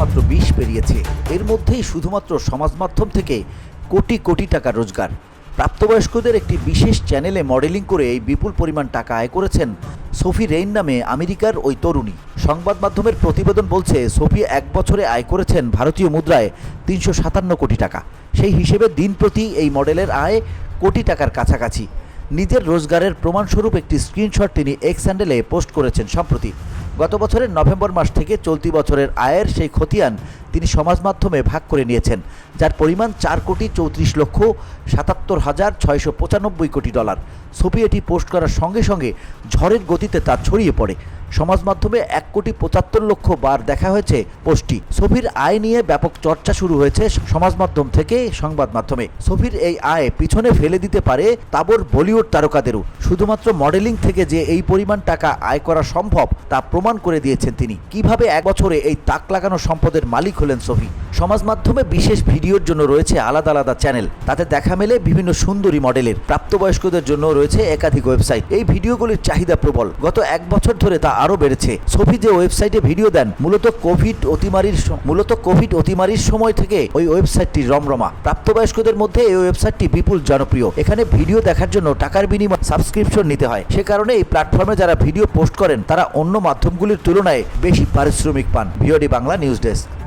মাত্র বিশ পেরিয়েছে। এর মধ্যেই শুধুমাত্র সমাজ মাধ্যম থেকে কোটি কোটি টাকা রোজগার। প্রাপ্তবয়স্কদের একটি বিশেষ চ্যানেলে মডেলিং করে এই বিপুল পরিমাণ টাকা আয় করেছেন সোফি রেইন নামে আমেরিকার ওই তরুণী। সংবাদ মাধ্যমের প্রতিবেদন বলছে, সোফি এক বছরে আয় করেছেন ভারতীয় মুদ্রায় তিনশো সাতান্ন কোটি টাকা। সেই হিসেবে দিন প্রতি এই মডেলের আয় কোটি টাকার কাছাকাছি। নিজের রোজগারের প্রমাণস্বরূপ একটি স্ক্রিনশট তিনি এক্স হ্যান্ডেলে পোস্ট করেছেন, সম্প্রতি। গত বছরের নভেম্বর মাস থেকে চলতি বছরের আয়ের সেই খতিয়ান তিনি সমাজ মাধ্যমে ভাগ করে নিয়েছেন, যার পরিমাণ চার কোটি চৌত্রিশ লক্ষ সাতাত্তর হাজার ছয়শো পঁচানব্বই কোটি ডলার। ছবি এটি পোস্ট করার সঙ্গে সঙ্গে ঝড়ের গতিতে তা ছড়িয়ে পড়ে। সমাজ মাধ্যমে এক কোটি পঁচাত্তর লক্ষ বার দেখা হয়েছে পোস্টটি। ছবির আয় নিয়ে ব্যাপক চর্চা শুরু হয়েছে সমাজ মাধ্যম থেকে সংবাদ মাধ্যমে। ছবির এই আয় পিছনে ফেলে দিতে পারে তাবর বলিউড তারকাদেরও। শুধুমাত্র মডেলিং থেকে যে এই পরিমাণ টাকা আয় করা সম্ভব, তা প্রমাণ করে দিয়েছেন তিনি। কীভাবে এক বছরে এই তাক লাগানো সম্পদের মালিক হলেন ছবি সমাজ মাধ্যমে বিশেষ ভিডিওর জন্য রয়েছে আলাদা আলাদা চ্যানেল। তাতে দেখা মেলে বিভিন্ন সুন্দরী মডেলের। প্রাপ্তবয়স্কদের জন্য রয়েছে একাধিক ওয়েবসাইট। এই ভিডিওগুলির চাহিদা প্রবল। গত এক বছর ধরে তা আরও বেড়েছে। সফি যে ওয়েবসাইটে ভিডিও দেন, মূলত কোভিড অতিমারির মূলত কোভিড অতিমারির সময় থেকে ওই ওয়েবসাইটটি রমরমা। প্রাপ্তবয়স্কদের মধ্যে এই ওয়েবসাইটটি বিপুল জনপ্রিয়। এখানে ভিডিও দেখার জন্য টাকার বিনিময়ে সাবস্ক্রিপশন নিতে হয়। সে কারণে এই প্ল্যাটফর্মে যারা ভিডিও পোস্ট করেন, তারা অন্য মাধ্যমগুলির তুলনায় বেশি পারিশ্রমিক পান। VOD Bangla news desk.